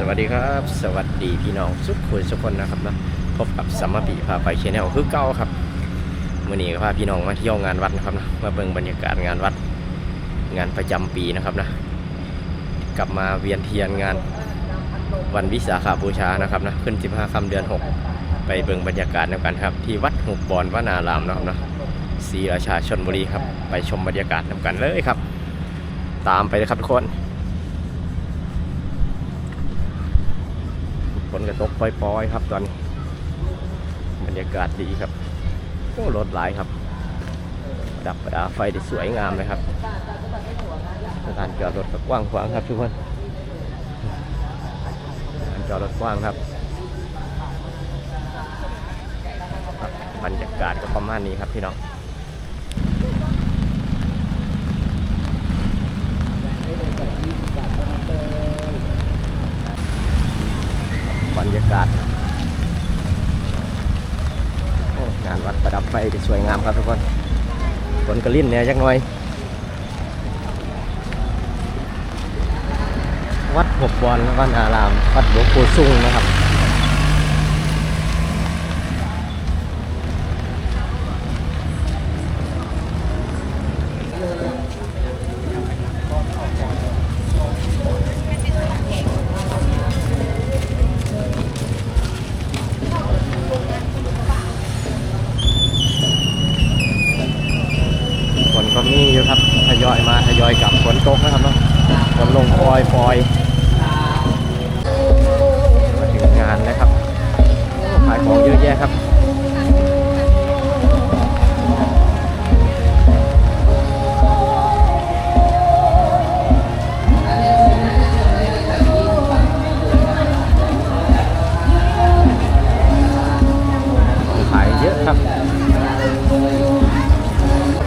สวัสดีครับ สวัสดีพี่น้องทุกคนทุกคนนะครับนะพบกับสัมมาปีพาไปชแนลคือเก้าครับมื่อนี้ก็พาพี่น้องมาเที่ยวงานวัดนะครับนะมาเบิ่งบรรยากาศงานวัดงานประจำปีนะครับนะ กลับมาเวียนเทียนงานวันวิสาขาบูชานะครับนะขึ้น 15ค่ำเดือน 6 ไปเบิ่งบรรยากาศนำกันครับ ที่วัดหุบบอนวนารามนะครับนะศรีราชาชนบุรีครับ ไปชมบรรยากาศนำกันเลยครับ ตามไปเลยครับทุกคน กระตกปล่อยๆครับตอนนี้บรรยากาศดีครับโอ้รถหลายครับประดับประดาไฟได้สวยงามเลยครับสถานจอดรถก็กว้างขวางครับทุกคนสถานจอดรถกว้างครับบรรยากาศก็ประมาณนี้ครับพี่น้องบ รยากาศงานวัดประดับไฟที่สวยงามครับทุกคนฝนกระลิ่นเนี่ยจักหน่อย วัดหกบอลวัดอาราม วัดหลวงปู่ซุ่งนะครับ ครับทยอยมาทยอยกลับฝนตกนะครับเนาะฝนลงปอยปอยมาถึงงานแล้วครับขายของเยอะแยะครับ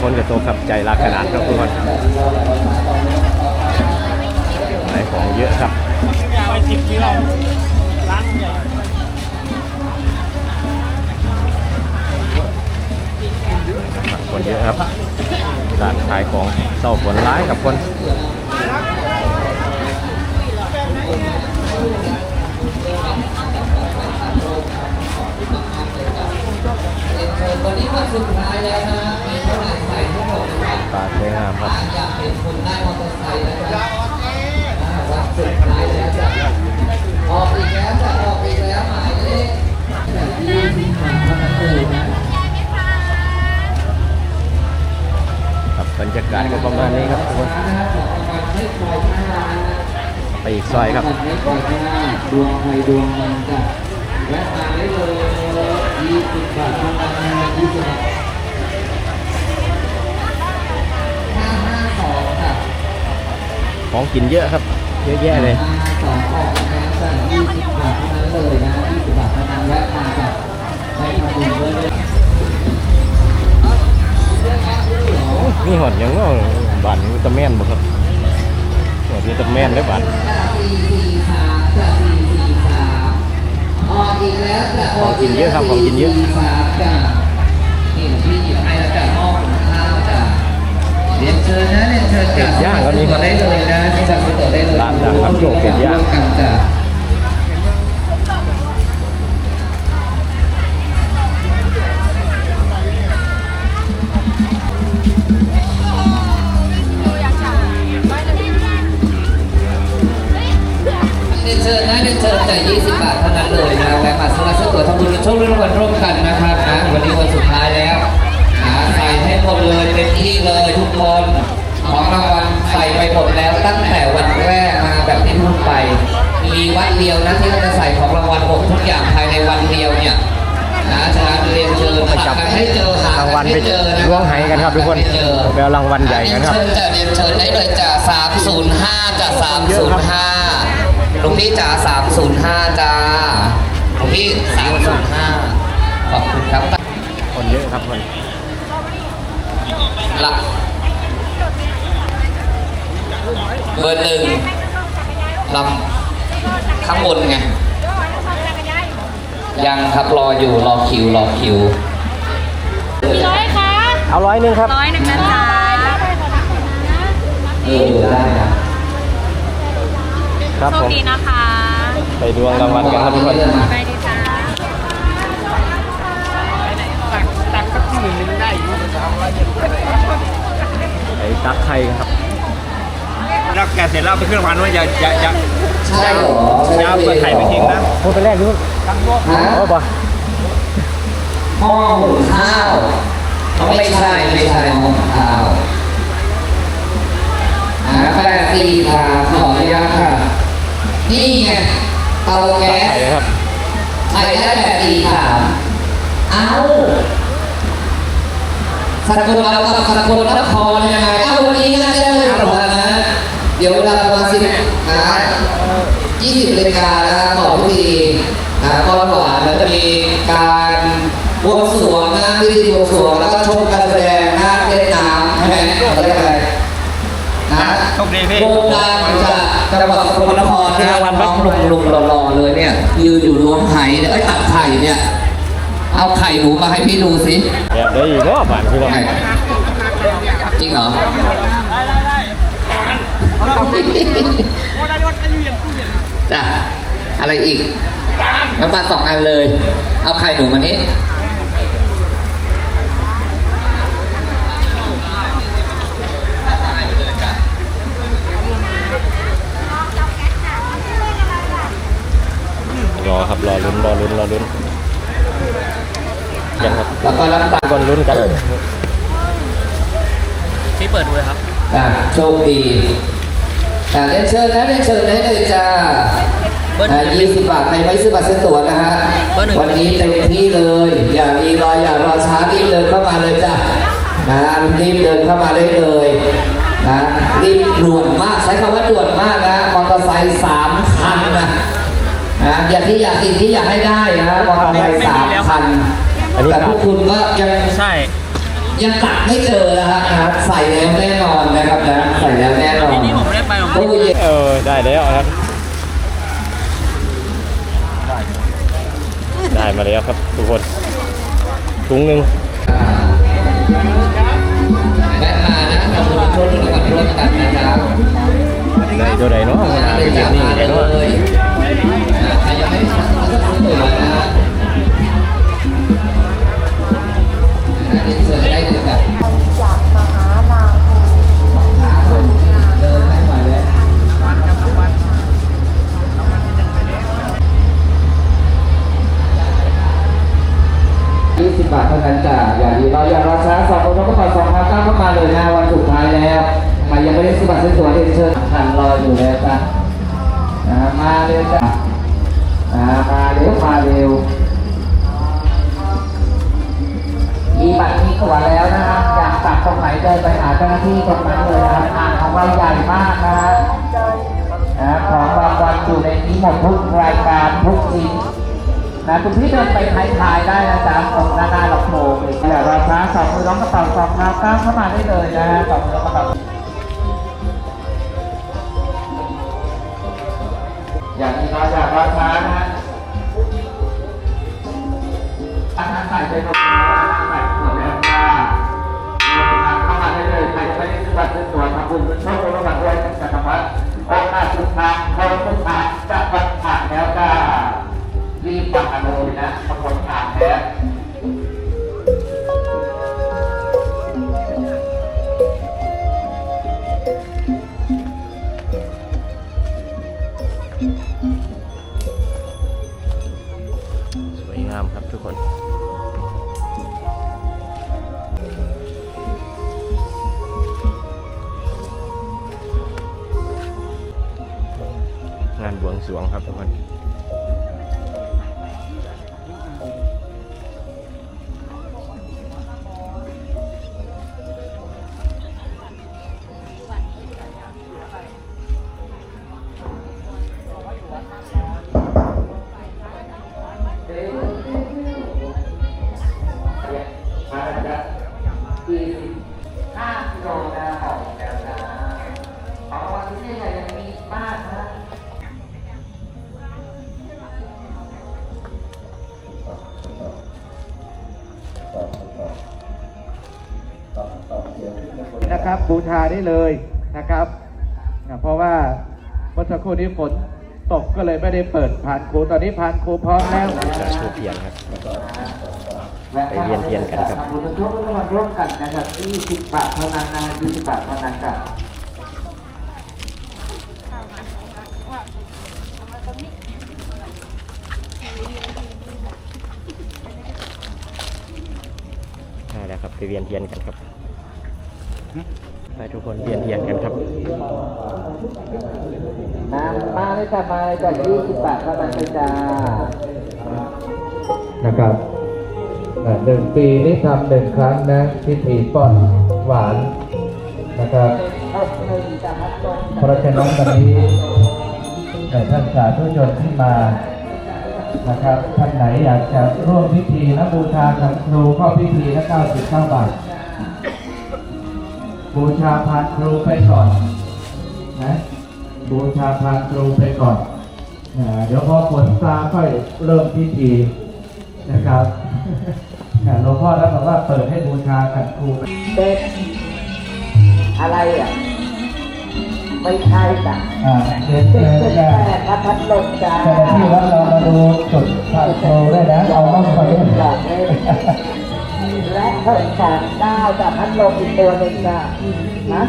นกับตัวกับใจรักขนาดครับทุกคนขายของเยอะครับไปสิบกิโลร้านใหญ่คนเยอะครับร้านขายของเศร้าฝนร้ายกับคน ตาสวยงามครับออกอีกแล้วจะออกอีกแล้วหมายเลขแบบที่ที่ผ่ามาเลยนะครับบรรยากาศก็ประมาณนี้ครับทุกคนให้คอยหน้าไปอีกซอยครับให้คอยหน้าดวงใครดวงมันจ้ะแวะมาได้เลย ของกินเยอะครับ เยอะแยะเลยห้าสองออกนะจ้ะยี่สิบบาทเท่านั้นเลยนะยี่สิบบาทเท่านั้นแวะมาจ้ะให้ทำบุญด้วยเลยมีหอดหยังก็บานวิตาแมนบ่ครับหอดวิตาแมนได้อบาน ออกอีกแล้วจ้ะของกินเยอะครับของกินเยอะจ้ะนี่พี่หยิบให้แล้วจ้ะหม้อหุงข้าวจ้ะเรียนเชิญนะเรียนเชิญจ้ะเป็ดย่างก็มีตัวได้เลยนะที่สั่งตัวได้เลยร้านดังครับโจ๊กเป็ดย่างกันจ้ะ วัดเดียวนะที่เราจะใส่ของรางวัลหมดทุกอย่างภายในวันเดียวเนี่ยนะฉะนั้นเรียนเชิญไปจับหากันให้เจอหารางวัลกันไปให้เจอนะล้วงไหกันครับทุกคนหาให้เจอไปเอารางวัลใหญ่กันครับเรียนเชิญจะเรียนเชิญได้เลยจ้ะ305จ้ะ305หลวงพี่จ๋า305จ้าหลวงพี่305ขอบคุณครับ คนเยอะครับคนหลักเบอร์หนึ่งลำ ข้างบนไงยังครับรออยู่รอคิวรอคิวมีร้อยคะเอาร้อยหนึ่งครับร้อยหนึ่งนะจ๊ะเออได้นะครับโชผคมดีนะคะ ไปดวงรางวัลกันครับทุกคนไปดีจ้าตักตักสักหมื่นหนึงได้อยู่ไปตักไข่ครับ แล้วแกะเสร็จแล้วเอาไปเครื่องพันว่าอย่าอย่าอย่าใช่เหรออย่าเอาเปลือกไข่ไปทิ้งนะพูดไปแรกดูฮะโอ้บ่หม้อหุงข้าวไม่ใช่ไม่ใช่หม้อหุงข้าวอ่าแปดสี่สามขออนุญาตค่ะ นี่ไงเตาแก๊ไข่สครับ ไข่ได้แปดสี่สามเอ้าสกลเอากับสกลนครยังไง เอ้าวันนี้น่าจะได้เลยหรอนะ เดี๋ยวเวลาประมาณสิบนะยี่สิบนาฬิกานะครับต่อพิธีนะก้อนหวานแล้วจะมีการบวงสรวงนะพิธีบวงสรวงแล้วก็ชมการแสดงนะเล่นน้ำใช่ไหมเขาเรียกอะไรนะโชคดีพี่โด่งดังจากจังหวัดสกลนครนะน้องลุงลุงหล่อๆเลยเนี่ยยืนอยู่รวมไข่เนี่ยเอ้ยตักไข่เนี่ยเอาไข่หนูมาให้พี่ดูสิแบบได้อีกรอบผ่านพี่น้องไข่จริงเหรอ จ้ะอะไรอีกน้ำปลาสองอันเลย เอาไข่หนูมานี้รอครับรอลุ้นรอลุ้นรอลุ้นยังครับแล้วก็น้ำตาลทุกคนลุ้นกันพี่เปิดดูเลยครับจ้ะโชคดี จ้ะเรียนเชิญนะเรียนเชิญได้เลยจ้าเบิ้ลยี่สิบบาทใครไม่ซื้อบัตรซื้อตั๋วนะฮะเบอร์หนึ่งวันนี้เต็มที่เลย อย่ารีรออย่ารอช้ารีบเดินเข้ามาเลยจ้ะนะรีบเดินเข้ามาได้เลยนะรีบด่วนมากใช้คำว่าด่วนมากนะมอเตอร์ไซค์สามคันนะนะอย่าที่อยากสิ่งที่อยากให้ได้นะมอเตอร์ไซค์สามคันอันนี้แต่คพรับวกคุณก็ยังใช่ ยังตักไม่เจอนะฮะนะครับใส่แล้วแน่นอนนะครับนะใส่แล้วแน่นอนทีนี้ผมไม่ได้ไปหรอกตู้เย็นเออได้แล้วครับ ได้มาแล้วครับทุกคนถุงหนึ่งแวะมานะเราทุกคนร่วมกันร่วมกันนะครับได้ตัวไหนเนาะมาหาพี่เจนนี่ได้เนาะ ตรมีตั๋วแล้วนะครับอยากตัดตรงไหนเดินไปหาเจ้าหน้าที่ตรงนั้นเลยนะครับอ่านของเราใหญ่มากนะฮะนะของรางวัลอยู่ในนี้หมดทุกรายการทุกชิ้นนะคุณพี่เดินไปถ่ายๆได้นะจ๊ะตรงหน้าหน้าลำโพงเลยอย่ารอช้าสองมือร้องกระเป๋าสองเท้าก้าวเข้ามาได้เลยนะฮะสองมือร้องกระเป๋าอย่ามีรออย่ารอช้านะฮะอาหารใส่ไปหมด งานบวงสรวงครับทุกคน บบูชาได้เลยนะครับนะเพราะว่าเมื่อสักครู่นี้ฝนตกก็เลยไม่ได้เปิดผ่านครูตอนนี้ผ่านครูพร้อมแล้วบูชาทูบเทียนครับไปเวียนเทียนกันครับทำบุญร่วมกันร่วมกันนะครับ20บาทเท่านั้นนะ20บาทเท่านั้นจ้ะใช่แล้วครับไปเวียนเทียนกันครับ ไปทุกคนเวียนเทียนกันครับมามาเลยจ้ะมาเลยจ้ะ20บาทเท่านั้นเลยจ้านะครับหนึ่งปีนี้ทำหนึ่งครั้งนะพิธีป้อนหวานนะครับเพราะฉะนั้นวันนี้เอ่ท่านสาธุชนที่มานะครับท่านไหนอยากจะร่วมพิธีนะบูชาขันครูเข้าพิธีละ99บาท บูชาพานครูไปก่อนนะบูชาพานครูไปก่อนนะเดี๋ยวพอฝนซาค่อยเริ่มพิธีนะครับอ่าหลวงพ่อแล้วบอกว่าเปิดให้บูชาขันครูเป็นอะไรอะ ไม่ใช่จ้ะอ่าเชิญเชิญเป็นจ้าแปดพัดพัดลมจ้าเจ้าหน้าที่วัดเรามาดูจุดพานครูได้นะเอาต้องไปหลอกเล่นและหกสองเก้าจ้ะพัดลมอีกตัวหนึ่งจ้ะนะ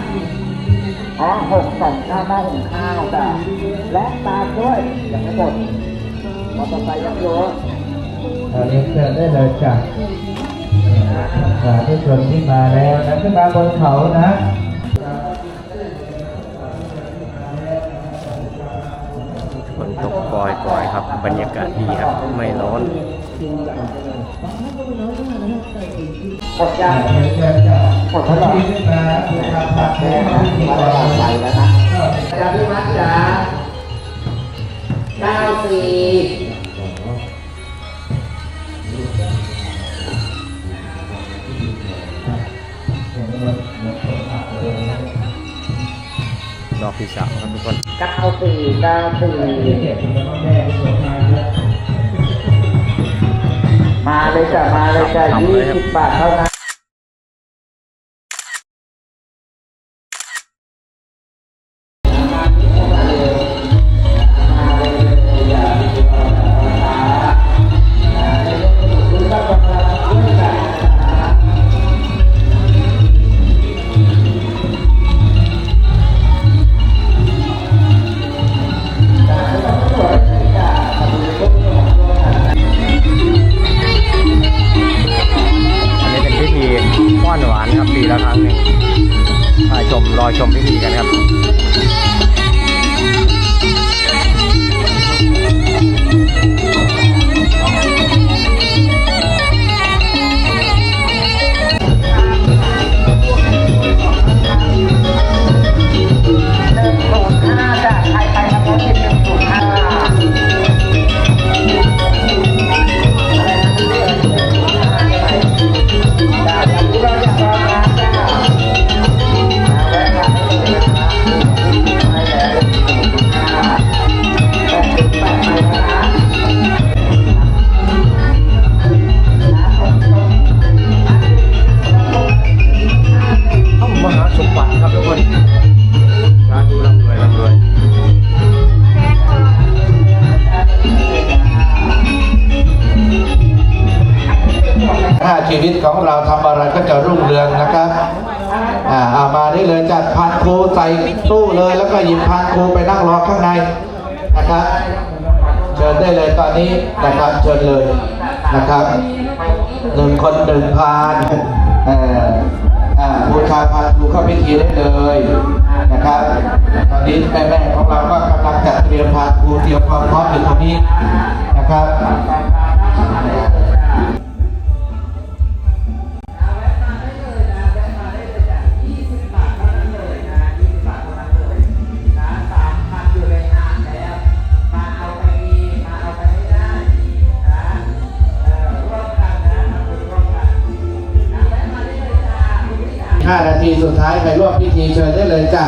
อ๋อหกสองเก้าหน้าหุงข้าวจ้ะและตามด้วยยังไม่หมดมอเตอร์ไซค์ยังอยู่เอาเรียนเชิญได้เลยจ้ะสาธุชนที่มาแล้วนะขึ้นมาบนเขานะ บรรยากาศดีครับไม่ร้อนหมดยังเรียนเชิญจ้ะที่มาบูชาพานครูเข้าพิธีมาก่แล้วนไปแล้วนะจาพี่มัดจ๋าเก้าสี่รอบที่สามครับทุกคนเก้าสี่เก้าสี่ เลยจ้ะมาเลยจ้ะยี่สิบบาทเท่านั้น งรอข้างในนะครับ เชิญได้เลยตอนนี้นะครับเชิญเลยนะครับหนึ่งคนหนึ่งพานเอ่ออ่าบูชาพานครูเข้าพิธีได้เลยนะครับ ตอนนี้แม่ๆของเราก็กำลังจัดเตรียมพานครูเตรียมความพร้อมอยู่ตรงนี้นะครับ ห้านาทีสุดท้ายไปร่วมพิธีเชิญได้เลยจ้ะ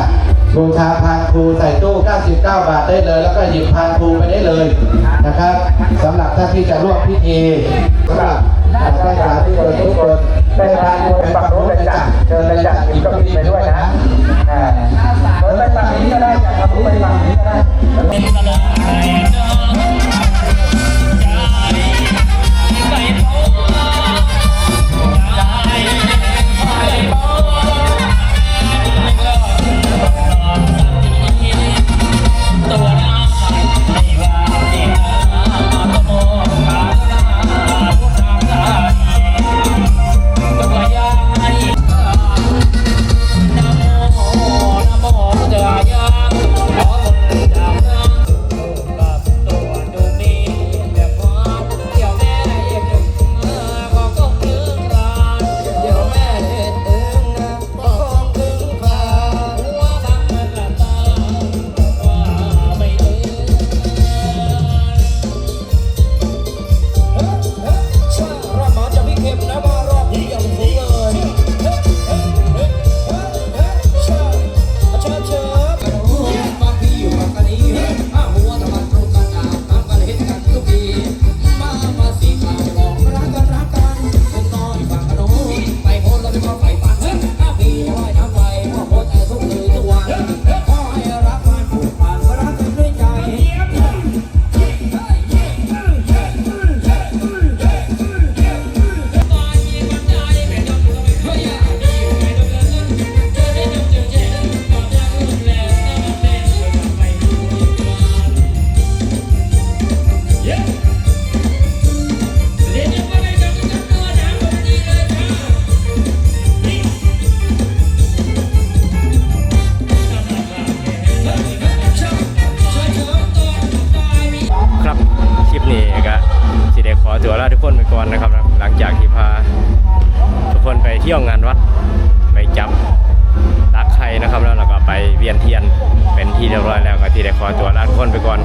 บูชาพานครูใส่ตู้ 99 บาทได้เลย แล้วก็หยิบพานครูไปได้เลยนะครับสำหรับท่านที่จะร่วมพิธีสำหรับท่านสาธุชนทุกคนได้พานครูไปฝั่งโน้เลยจ้ะเชิญเลยจ้ะหยิบก้าอี้ไปด้วยนะอ่าเดินไปฝั่งนี้ก็ได้จ้ะครับไปฝั่งนี้ก็ได้ ตัวลาทุกคนไปก่อนนะครับ หลังจากที่พาทุกคนไปเที่ยวงานวัดไปจับรักใครนะครับ แล้วเราก็ไปเวียนเทียนเป็นที่เรียบร้อยแล้วก็ที่ได้ขอตัวลาทุกคนไปก่อน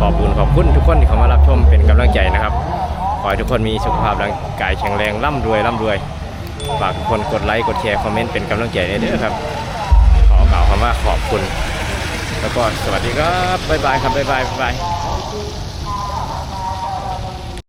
ขอบคุณขอบคุณทุกคนที่เข้ามารับชมเป็นกำลังใจนะครับขอให้ทุกคนมีสุขภาพร่างกายแข็งแรงร่ำรวยร่ำรวยฝากทุกคนกดไลค์กดแชร์คอมเมนต์เป็นกำลังใจให้ด้วยครับ ขอกล่าวคำว่าขอบคุณ แล้วก็สวัสดีครับบ๊ายบายครับบ๊ายบายบ๊ายบาย